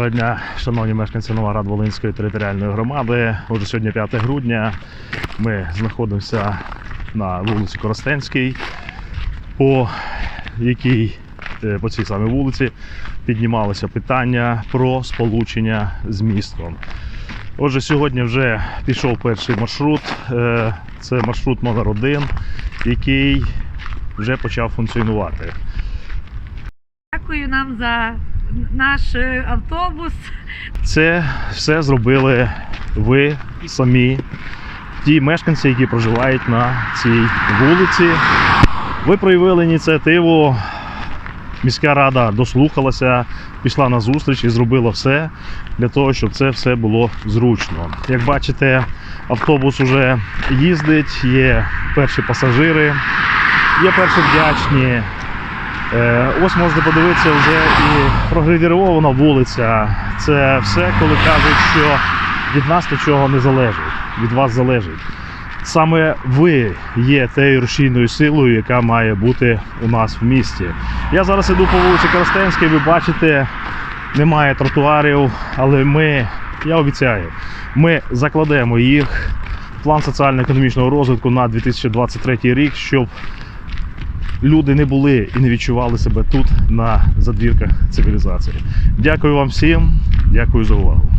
Доброго дня, шановні мешканці Новоград-Волинської територіальної громади. Отже, сьогодні 5 грудня. Ми знаходимося на вулиці Коростенській, по якій е, по цій самій вулиці піднімалося питання про сполучення з містом. Отже, сьогодні вже пішов перший маршрут. Е, Це маршрут номер 1 який вже почав функціонувати. Дякую нам за наш е, автобус. Це все зробили ви самі, ті мешканці, які проживають на цій вулиці. Ви проявили ініціативу. Міська рада дослухалася, пішла на зустріч і зробила все для того, щоб це все було зручно. Як бачите, автобус вже їздить, є перші пасажири, є перші вдячні. Е, Ось можете подивитися вже і програвірована вулиця. Це все, коли кажуть, що від нас нічого не залежить, від вас залежить. Саме ви є тією рушійною силою, яка має бути у нас в місті. Я зараз іду по вулиці Коростенській, ви бачите, немає тротуарів, але ми, я обіцяю, ми закладемо їх в план соціально-економічного розвитку на 2023 рік, щоб люди не були і не відчували себе тут на задвірках цивілізації. Дякую вам всім, дякую за увагу.